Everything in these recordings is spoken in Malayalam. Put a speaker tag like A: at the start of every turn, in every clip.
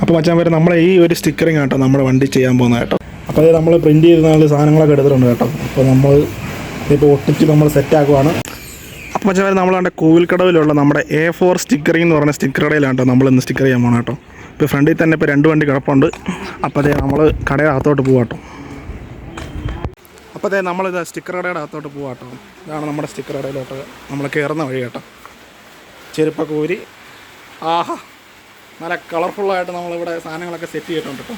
A: അപ്പോൾ മച്ചാൻ വരെ നമ്മളെ ഈ ഒരു സ്റ്റിക്കറിങ് കേട്ടോ നമ്മുടെ വണ്ടി ചെയ്യാൻ പോകുന്ന കേട്ടോ. അപ്പോൾ അതായത് നമ്മൾ പ്രിന്റ് ചെയ്ത് നാല് സാധനങ്ങളൊക്കെ എടുത്തിട്ടുണ്ട് കേട്ടോ. അപ്പോൾ നമ്മൾ ഇപ്പോൾ ഒട്ടിച്ച് നമ്മൾ സെറ്റ് ആക്കുവാണ്. അപ്പോൾ മച്ചാൻ വരെ നമ്മളാണ്ട് കോവിൽക്കടവിലുള്ള നമ്മുടെ എ ഫോർ സ്റ്റിക്കറിംഗ് എന്ന് പറഞ്ഞ സ്റ്റിക്കർ കടയിലാണ് കേട്ടോ നമ്മൾ ഇന്ന് സ്റ്റിക്കർ ചെയ്യാൻ പോകണം കേട്ടോ. ഇപ്പോൾ ഫ്രണ്ടിൽ തന്നെ ഇപ്പോൾ രണ്ട് വണ്ടി കിടപ്പുണ്ട്. അപ്പോൾ അതേ നമ്മൾ കടയുടെ അകത്തോട്ട് പോകാം കേട്ടോ അപ്പോൾ അതേ നമ്മളിത് സ്റ്റിക്കർ കടയുടെ അകത്തോട്ട് പോകാം കേട്ടോ. ഇതാണ് നമ്മുടെ സ്റ്റിക്കർ കടയിലോട്ട് നമ്മൾ കയറുന്ന വഴി കേട്ടോ. ചെരുപ്പൊക്കെ ഊരി. ആഹാ. നല്ല കളർഫുള്ളായിട്ട് നമ്മളിവിടെ സാധനങ്ങളൊക്കെ സെറ്റ് ചെയ്തിട്ടുണ്ട് കേട്ടോ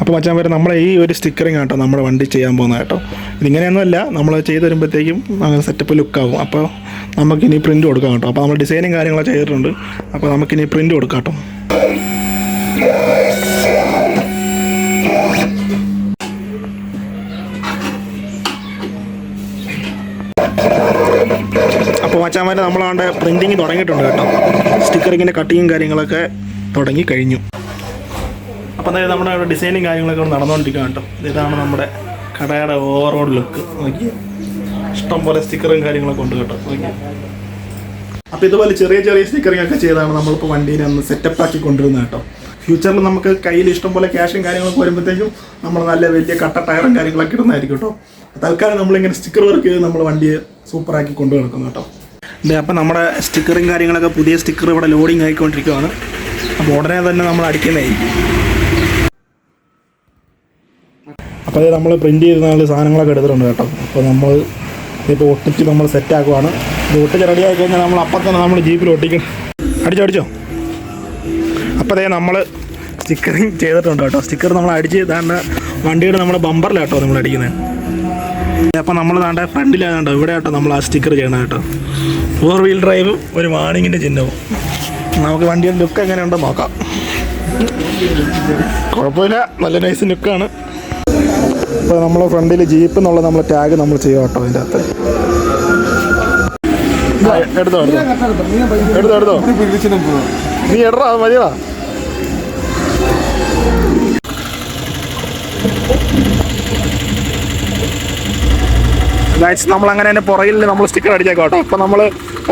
A: അപ്പോൾ മച്ചാൻ വരെ നമ്മളെ ഈ ഒരു സ്റ്റിക്കറിങ് കേട്ടോ നമ്മുടെ വണ്ടി ചെയ്യാൻ പോകുന്നത് കേട്ടോ ഇതിങ്ങനെയൊന്നുമല്ല നമ്മൾ ചെയ്ത് വരുമ്പോഴത്തേക്കും അങ്ങനെ സെറ്റപ്പ് ലുക്കാവും അപ്പോൾ നമുക്കിനി പ്രിന്റ് കൊടുക്കാം കേട്ടോ അപ്പോൾ നമ്മൾ ഡിസൈനും കാര്യങ്ങളൊക്കെ ചെയ്തിട്ടുണ്ട്. അപ്പോൾ നമുക്കിനി പ്രിന്റ് കൊടുക്കാം കേട്ടോ അപ്പോൾ മച്ചാമാരെ നമ്മളാണ്ട് പ്രിന്റിങ് തുടങ്ങിയിട്ടുണ്ട് കേട്ടോ. സ്റ്റിക്കറിങ്ങിന്റെ കട്ടിങ്ങും കാര്യങ്ങളൊക്കെ തുടങ്ങി കഴിഞ്ഞു. അപ്പോൾ അതായത് നമ്മുടെ അവിടെ ഡിസൈനും കാര്യങ്ങളൊക്കെ നടന്നുകൊണ്ടിരിക്കുക കേട്ടോ. ഇതാണ് നമ്മുടെ കടയുടെ ഓവറോൾ ലുക്ക് നോക്കി ഇഷ്ടം പോലെ സ്റ്റിക്കറും കാര്യങ്ങളൊക്കെ ഉണ്ട് കേട്ടോ. നോക്കി അപ്പോൾ ഇതുപോലെ ചെറിയ ചെറിയ സ്റ്റിക്കറിംഗ് ഒക്കെ ചെയ്താണ് നമ്മളിപ്പോൾ വണ്ടീനെ ഒന്ന് സെറ്റപ്പ് ആക്കി കൊണ്ടുവരുന്നത് കേട്ടോ. ഫ്യൂച്ചറിൽ നമുക്ക് കയ്യിൽ ഇഷ്ടം പോലെ ക്യാഷും കാര്യങ്ങളൊക്കെ വരുമ്പോഴത്തേക്കും നമ്മൾ നല്ല വലിയ കട്ട ടയറും കാര്യങ്ങളൊക്കെ ഇടുന്നതായിരിക്കും കേട്ടോ. തൽക്കാലം നമ്മളിങ്ങനെ സ്റ്റിക്കർ വർക്ക് ചെയ്ത് നമ്മൾ വണ്ടിയെ സൂപ്പറാക്കി കൊണ്ടു നടക്കുന്നു കേട്ടോ. അതെ അപ്പോൾ നമ്മുടെ സ്റ്റിക്കറും കാര്യങ്ങളൊക്കെ പുതിയ സ്റ്റിക്കർ ഇവിടെ ലോഡിങ് ആയിക്കൊണ്ടിരിക്കുകയാണ് അപ്പോൾ ഉടനെ തന്നെ നമ്മൾ അടിക്കുന്നതായിരിക്കും അപ്പോൾ നമ്മൾ പ്രിന്റ് ചെയ്ത് നാല് സാധനങ്ങളൊക്കെ എടുത്തിട്ടുണ്ട് കേട്ടോ. അപ്പോൾ നമ്മൾ ഇപ്പോൾ ഒട്ടിച്ച് നമ്മൾ സെറ്റ് ആക്കുവാണ്. ഇത് ഒട്ടിച്ച് റെഡി ആയി കഴിഞ്ഞാൽ നമ്മൾ അപ്പം തന്നെ നമ്മൾ ജീപ്പിൽ ഒട്ടിക്കണം അടിച്ചോ അടിച്ചോ? അപ്പോൾ അതേ നമ്മൾ സ്റ്റിക്കറിങ് ചെയ്തിട്ടുണ്ട് കേട്ടോ. സ്റ്റിക്കർ നമ്മൾ അടിച്ച് താണ്ട വണ്ടിയുടെ നമ്മുടെ ബമ്പറിലാണ് കേട്ടോ നമ്മൾ അടിക്കുന്നത് അപ്പോൾ നമ്മൾ താണ്ട ഫ്രണ്ടിലാകണ്ടോ ഇവിടെ കേട്ടോ നമ്മൾ ആ സ്റ്റിക്കർ ചെയ്യണം കേട്ടോ. ഫോർ വീൽ ഡ്രൈവും ഒരു വാണിങ്ങിന്റെ ചിഹ്നവും. നമുക്ക് വണ്ടിയുടെ ലുക്ക് എങ്ങനെയുണ്ടെന്ന് നോക്കാം. കുഴപ്പമില്ല. നല്ല നൈസ് ലുക്കാണ് ഇപ്പോൾ നമ്മൾ ഫ്രണ്ടിൽ ജീപ്പ് എന്നുള്ള നമ്മൾ ടാഗ് നമ്മൾ ചെയ്യാം കേട്ടോ അതിന്റെ അകത്ത്. എടുത്തോ എടുത്തോ. നീ എടാ അത് ഗൈസ് നമ്മൾ അങ്ങനെ തന്നെ പുറകിൽ നമ്മൾ സ്റ്റിക്കർ അടിച്ചേക്കാം കേട്ടോ. അപ്പോൾ നമ്മൾ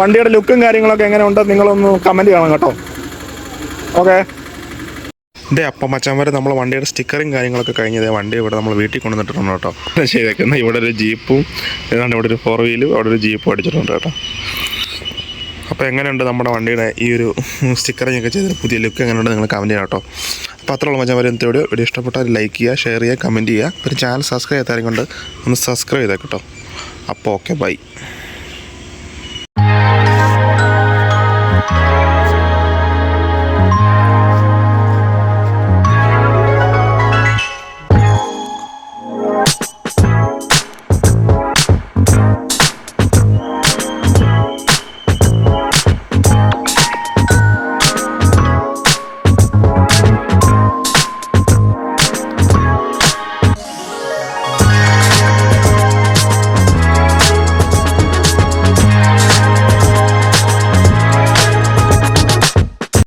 A: വണ്ടിയുടെ ലുക്കും കാര്യങ്ങളൊക്കെ എങ്ങനെ ഉണ്ട് നിങ്ങളൊന്ന് കമന്റ് ചെയ്യണം കേട്ടോ. ഓക്കെ ഇതേ അപ്പം മച്ചാൻ വരെ നമ്മൾ വണ്ടിയുടെ സ്റ്റിക്കറും കാര്യങ്ങളൊക്കെ കഴിഞ്ഞത് വണ്ടി ഇവിടെ നമ്മൾ വീട്ടിൽ കൊണ്ടുവന്നിട്ടുണ്ട് കേട്ടോ. ചെയ്തേക്കുന്നത് ഇവിടെ ഒരു ജീപ്പും ഏതാണ്ട് ഇവിടെ ഒരു ഫോർ വീലും അവിടെ ഒരു ജീപ്പും അടിച്ചിട്ടുണ്ട് കേട്ടോ. അപ്പോൾ എങ്ങനെയുണ്ട് നമ്മുടെ വണ്ടിയുടെ ഈ ഒരു സ്റ്റിക്കറിങ് ഒക്കെ ചെയ്തിട്ട് പുതിയ ലുക്ക് എങ്ങനെയുണ്ട് നിങ്ങൾ കമന്റ് ചെയ്യണം കേട്ടോ. അപ്പോൾ അത്രയുള്ള മച്ചാൻ വരെ വീഡിയോ വീഡിയോ ഇഷ്ടപ്പെട്ടാൽ ലൈക്ക് ചെയ്യുക ഷെയർ ചെയ്യുക കമന്റ് ചെയ്യുക. ഒരു ചാനൽ സബ്സ്ക്രൈബ് ചെയ്താലും കൊണ്ട് ഒന്ന് സബ്സ്ക്രൈബ് ചെയ്തേക്ക് കേട്ടോ. അപ്പോൾ ഓക്കെ ബൈ.